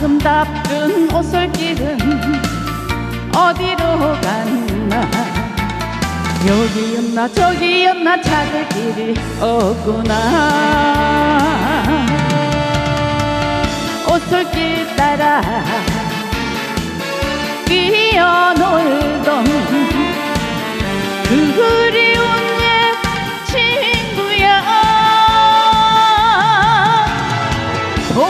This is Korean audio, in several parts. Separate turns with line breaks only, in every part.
아름답던 옷솔길은 어디로 갔나? 여기였나 저기였나 찾을 길이 없구나. 옷솔길 따라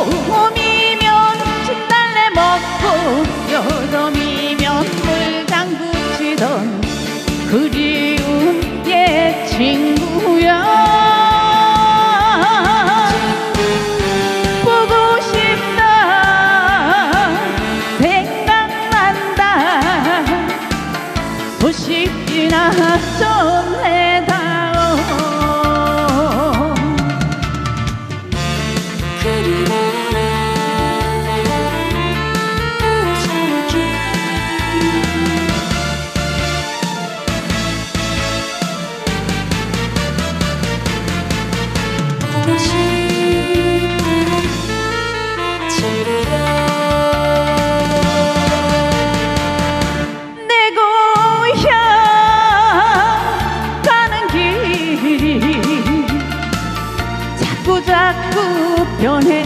봄이면 진달래 먹고 여름이면 물장구 치던 그리운 옛 친구야. 보고 싶다. 생각난다. 소식이나 전 자꾸 자꾸 변해가는데.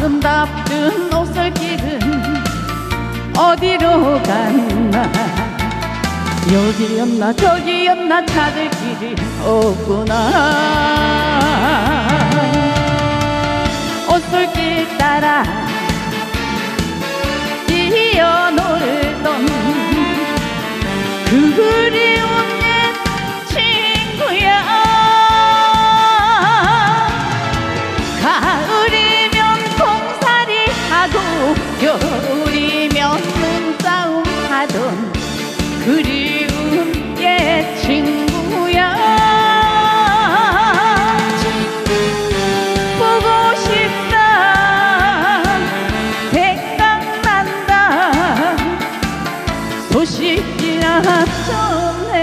아름답던 옷솔길은 어디로 갔나. 여기였나 저기였나 찾을 길이 없구나 겨울이면 눈싸움 하던 그리운 옛 친구야. 보고 싶다. 생각난다. 소식이나 좀